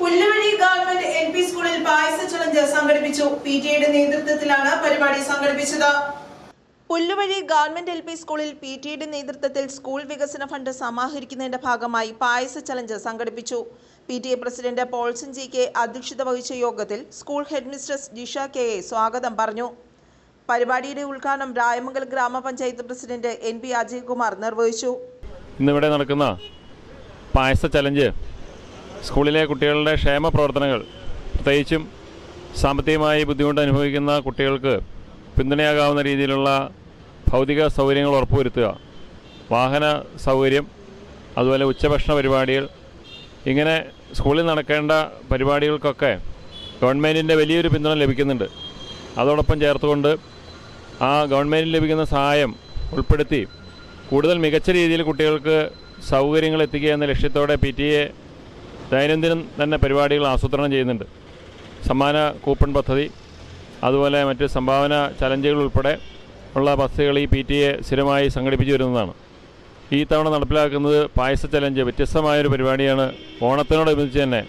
Pulluvazhi government L P സ്കൂളിൽ പായസ challenge സംഘടിപ്പിച്ചു. പി ടി എയുടെ നേതൃത്വത്തിലാണ് പരിപാടി സംഘടിപ്പിച്ചത്. പുല്ലുവഴി ഗവൺമെന്റ് എൽ പി സ്കൂളിൽ പി ടി എയുടെ നേതൃത്വത്തിൽ സ്കൂൾ വികസന ഫണ്ട് സമാഹരിക്കുന്നതിന്റെ ഭാഗമായി പായസ ചലഞ്ച് സംഘടിപ്പിച്ചു. P T A president Paulson G K അധ്യക്ഷത വഹിച്ച യോഗത്തിൽ school headmistress Jisha K A സ്വാഗതം പറഞ്ഞു. പരിപാടിയുടെ ഉദ്ഘാടനം രായമംഗലം ഗ്രാമപഞ്ചായത്ത് പ്രസിഡന്റ് എൻ പി അജയ്കുമാർ നിർവഹിച്ചു. ഇന്നിവിടെ നടക്കുന്ന പായസ ചലഞ്ച് സ്കൂളിലെ കുട്ടികളുടെ ക്ഷേമ പ്രവർത്തനങ്ങൾ പ്രത്യേകിച്ചും സാമ്പത്തികമായി ബുദ്ധിമുട്ട് അനുഭവിക്കുന്ന കുട്ടികൾക്ക് പിന്തുണയാകാവുന്ന രീതിയിലുള്ള ഭൗതിക സൗകര്യങ്ങൾ ഉറപ്പുവരുത്തുക. വാഹന സൗകര്യം അതുപോലെ ഉച്ചഭക്ഷണ പരിപാടികൾ ഇങ്ങനെ സ്കൂളിൽ നടക്കേണ്ട പരിപാടികൾക്കൊക്കെ ഗവൺമെന്റിന്റെ വലിയൊരു പിന്തുണ ലഭിക്കുന്നുണ്ട്. അതോടൊപ്പം ചേർത്തുകൊണ്ട് ആ ഗവൺമെന്റിന് ലഭിക്കുന്ന സഹായം ഉൾപ്പെടുത്തി കൂടുതൽ മികച്ച രീതിയിൽ കുട്ടികൾക്ക് സൗകര്യങ്ങൾ എത്തിക്കുക എന്ന ലക്ഷ്യത്തോടെ പി ടി എ ദൈനംദിനം തന്നെ പരിപാടികൾ ആസൂത്രണം ചെയ്യുന്നുണ്ട്. സമ്മാന കൂപ്പൺ പദ്ധതി അതുപോലെ മറ്റ് സംഭാവന ചലഞ്ചുകൾ ഉൾപ്പെടെ ഉള്ള പദ്ധതികൾ ഈ പി ടി എ സ്ഥിരമായി സംഘടിപ്പിച്ചു വരുന്നതാണ്. ഈ തവണ നടപ്പിലാക്കുന്നത് പായസ ചലഞ്ച് വ്യത്യസ്തമായൊരു പരിപാടിയാണ്. ഓണത്തിനോടനുബന്ധിച്ച് തന്നെ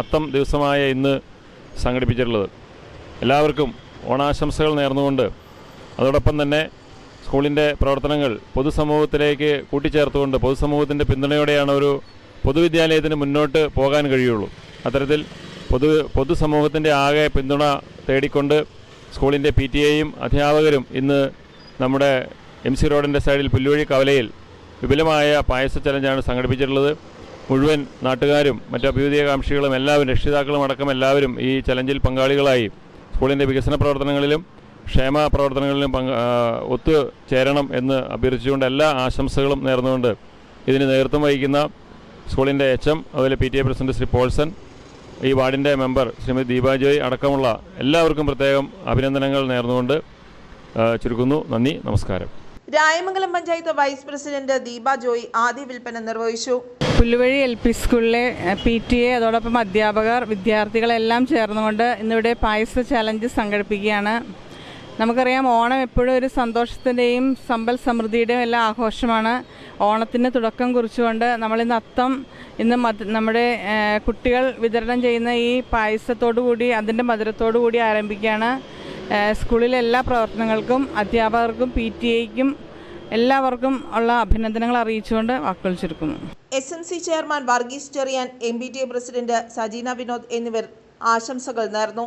അത്തം ദിവസമായ ഇന്ന് സംഘടിപ്പിച്ചിട്ടുള്ളത്. എല്ലാവർക്കും ഓണാശംസകൾ നേർന്നുകൊണ്ട് അതോടൊപ്പം തന്നെ സ്കൂളിന്റെ പ്രവർത്തനങ്ങൾ പൊതുസമൂഹത്തിലേക്ക് കൂട്ടിച്ചേർത്തുകൊണ്ട് പൊതുസമൂഹത്തിന്റെ പിന്തുണയോടെയാണ് ഒരു പൊതുവിദ്യാലയത്തിന് മുന്നോട്ട് പോകാൻ കഴിയുള്ളൂ. അത്തരത്തിൽ പൊതു പൊതുസമൂഹത്തിന്റെ ആകെ പിന്തുണ തേടിക്കൊണ്ട് സ്കൂളിന്റെ പി ടി എയും അധ്യാപകരും ഇന്ന് നമ്മുടെ എം സി റോഡിന്റെ സൈഡിൽ പുല്ലുവഴി കവലയിൽ വിപുലമായ പായസ ചലഞ്ചാണ് സംഘടിപ്പിച്ചിട്ടുള്ളത്. മുഴുവൻ നാട്ടുകാരും മറ്റു അഭ്യുദയകാംക്ഷികളും എല്ലാവരും രക്ഷിതാക്കളും അടക്കം എല്ലാവരും ഈ ചലഞ്ചിൽ പങ്കാളികളായി. സ്കൂളിന്റെ വികസന പ്രവർത്തനങ്ങളിലും ക്ഷേമ പ്രവർത്തനങ്ങളിലും പങ്ക് ഒത്തുചേരണം എന്ന് അഭ്യർത്ഥിച്ചുകൊണ്ട് എല്ലാ ആശംസകളും നേർന്നുകൊണ്ട് ഇതിന് നേതൃത്വം വഹിക്കുന്ന സ്കൂളിന്റെ എച്ച് എം അതുപോലെ P T A president Shri Paulson ഈ വാർഡിന്റെ മെമ്പർ ശ്രീമതി ദീപാജോയ് അടക്കമുള്ള എല്ലാവർക്കും പ്രത്യേകം അഭിനന്ദനങ്ങൾ നേർന്നുകൊണ്ട് ചുരുക്കുന്നു. നന്ദി നമസ്കാരം. രായമംഗലം പഞ്ചായത്ത് വൈസ് പ്രസിഡന്റ് ദീപ ജോയ് ആദ്യ വിൽപ്പന നിർവഹിച്ചു. പുല്ലുവഴി എൽ പി സ്കൂളിലെ പി ടി എ അതോടൊപ്പം അധ്യാപകർ വിദ്യാർത്ഥികളെല്ലാം ചേർന്നുകൊണ്ട് ഇന്നിവിടെ പായസ ചലഞ്ച് സംഘടിപ്പിക്കുകയാണ്. നമുക്കറിയാം ഓണം എപ്പോഴും ഒരു സന്തോഷത്തിന്റെയും സമ്പൽ സമൃദ്ധിയുടെയും എല്ലാം ആഘോഷമാണ്. ഓണത്തിന് തുടക്കം കുറിച്ചുകൊണ്ട് നമ്മളിന്ന് അത്തം ഇന്ന് മത് നമ്മുടെ കുട്ടികൾ വിതരണം ചെയ്യുന്ന ഈ പായസത്തോടു കൂടി അതിന്റെ മധുരത്തോടു കൂടി ആരംഭിക്കുകയാണ്. സ്കൂളിലെ എല്ലാ പ്രവർത്തനങ്ങൾക്കും അധ്യാപകർക്കും പി ടി എക്കും എല്ലാവർക്കും ഉള്ള അഭിനന്ദനങ്ങൾ അറിയിച്ചുകൊണ്ട് വാക്കുകൾ ചുരുക്കുന്നു. S N C chairman Varghese Cherian M B T A president Sajeena Vinod എന്നിവർ ആശംസകൾ നേർന്നു.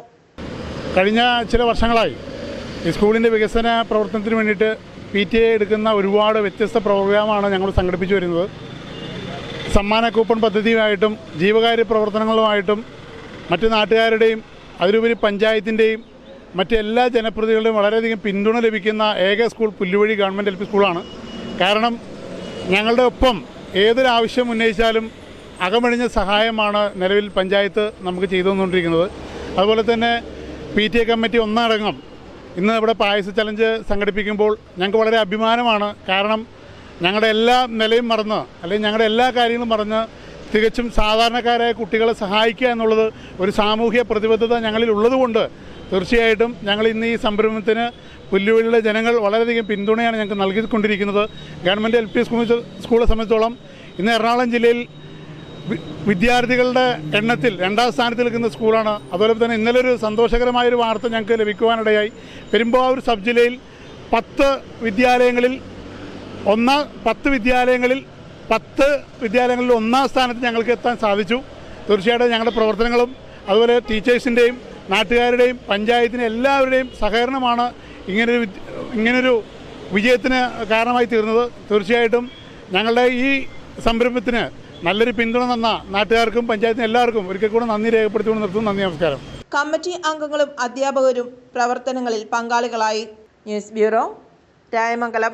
കഴിഞ്ഞ ചില വർഷങ്ങളായി സ്കൂളിന്റെ വികസന പ്രവർത്തനത്തിന് വേണ്ടിയിട്ട് പി ടി എ എടുക്കുന്ന ഒരുപാട് വ്യത്യസ്ത പ്രോഗ്രാമാണ് ഞങ്ങൾ സംഘടിപ്പിച്ചു വരുന്നത്. സമ്മാന കൂപ്പൺ പദ്ധതിയുമായിട്ടും ജീവകാര്യ പ്രവർത്തനങ്ങളുമായിട്ടും മറ്റ് നാട്ടുകാരുടെയും അതിലുപരി പഞ്ചായത്തിന്റെയും മറ്റ് എല്ലാ ജനപ്രതിനിധികളുടെയും വളരെയധികം പിന്തുണ ലഭിക്കുന്ന ഏക school Pulluvazhi government L P സ്കൂളാണ്. കാരണം ഞങ്ങളുടെ ഒപ്പം ഏതൊരു ആവശ്യം ഉന്നയിച്ചാലും അകമഴിഞ്ഞ സഹായമാണ് നിലവിൽ പഞ്ചായത്ത് നമുക്ക് ചെയ്തു തന്നുകൊണ്ടിരിക്കുന്നത് അതുപോലെ തന്നെ പി ടി എ കമ്മിറ്റി ഒന്നടങ്കം ഇന്ന് ഇവിടെ പായസ ചലഞ്ച് സംഘടിപ്പിക്കുമ്പോൾ ഞങ്ങൾക്ക് വളരെ അഭിമാനമാണ്. കാരണം ഞങ്ങളുടെ എല്ലാ നിലയും മറന്ന് അല്ലെങ്കിൽ ഞങ്ങളുടെ എല്ലാ കാര്യങ്ങളും മറന്ന് തികച്ചും സാധാരണക്കാരായ കുട്ടികളെ സഹായിക്കുക എന്നുള്ളത് ഒരു സാമൂഹ്യ പ്രതിബദ്ധത ഞങ്ങളിൽ ഉള്ളതുകൊണ്ട് തീർച്ചയായിട്ടും ഞങ്ങൾ ഇന്ന് ഈ സംരംഭത്തിന് പുല്ലുവഴിയിലെ ജനങ്ങൾ വളരെയധികം പിന്തുണയാണ് ഞങ്ങൾക്ക് നൽകിക്കൊണ്ടിരിക്കുന്നത്. ഗവൺമെന്റ് എൽ പി സ്കൂൾ സ്കൂളെ സംബന്ധിച്ചോളം ഇന്ന് എറണാകുളം ജില്ലയിൽ വിദ്യാർത്ഥികളുടെ എണ്ണത്തിൽ രണ്ടാം സ്ഥാനത്ത് നിൽക്കുന്ന സ്കൂളാണ്. അതുപോലെ തന്നെ ഇന്നലെ ഒരു സന്തോഷകരമായൊരു വാർത്ത ഞങ്ങൾക്ക് ലഭിക്കുവാനിടയായി. പെരുമ്പാവൂർ സബ് ജില്ലയിൽ പത്ത് വിദ്യാലയങ്ങളിൽ ഒന്നാം പത്ത് വിദ്യാലയങ്ങളിൽ പത്ത് വിദ്യാലയങ്ങളിൽ ഒന്നാം സ്ഥാനത്ത് ഞങ്ങൾക്ക് എത്താൻ സാധിച്ചു. തീർച്ചയായിട്ടും ഞങ്ങളുടെ പ്രവർത്തനങ്ങളും അതുപോലെ ടീച്ചേഴ്സിന്റെയും നാട്ടുകാരുടെയും പഞ്ചായത്തിന്റെ എല്ലാവരുടെയും സഹകരണമാണ് ഇങ്ങനൊരു ഇങ്ങനൊരു വിജയത്തിന് കാരണമായി തീർന്നത്. തീർച്ചയായിട്ടും ഞങ്ങളുടെ ഈ സംരംഭത്തിന് നല്ലൊരു പിന്തുണ തന്ന നാട്ടുകാർക്കും പഞ്ചായത്തിന് എല്ലാവർക്കും ഒരിക്കൽ കൂടെ നന്ദി രേഖപ്പെടുത്തിക്കൊണ്ട് നിർത്തുന്നു. നന്ദി നമസ്കാരം. കമ്മിറ്റി അംഗങ്ങളും അധ്യാപകരും പ്രവർത്തനങ്ങളിൽ പങ്കാളികളായി. News bureau Rayamangalam.